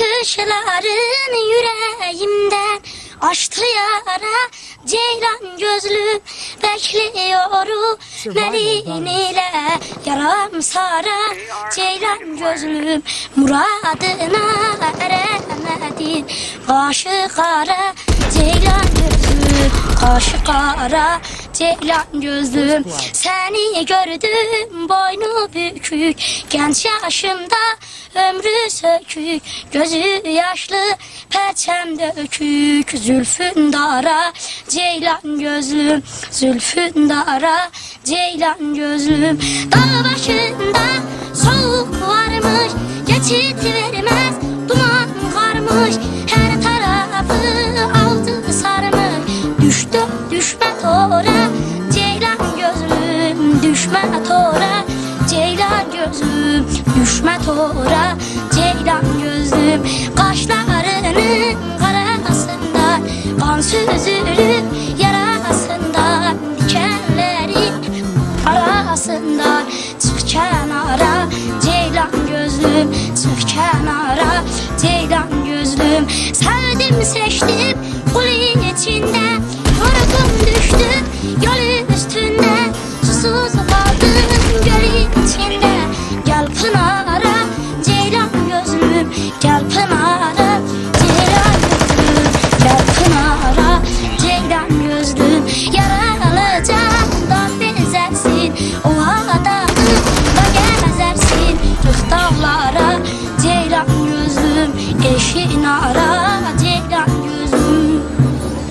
Bakışların yüreğimden açtı yara Ceylan gözlü bekliyorum Melin ile yaram sara Ceylan gözlüm muradına eremedin Kaşı kara Ceylan gözlüm Kaşı kara Ceylan gözlüm Seni gördüm boynu bükük. Genç yaşımda ömrü sökük Gözü yaşlı peçem dökük. Zülfün dara Ceylan gözlüm Zülfün dara Ceylan gözlüm. Dağ başında soğuk varmış Geçit vermez duman karmış tora Ceylan gözlüm düşme tora. Ceylan gözlüm düşme tora. Ceylan gözlüm kaşlarının karasından Kan süzülüp yarasından Dikenlerin arasından Çık kenara Ceylan gözlüm Çık kenara gözlüm gel pınara ceylan gözlüm gel pınara ceylan gözlüm yaralı candan deniz o havada da gelmez ersin. Dağlara ceylan gözlüm eşin ara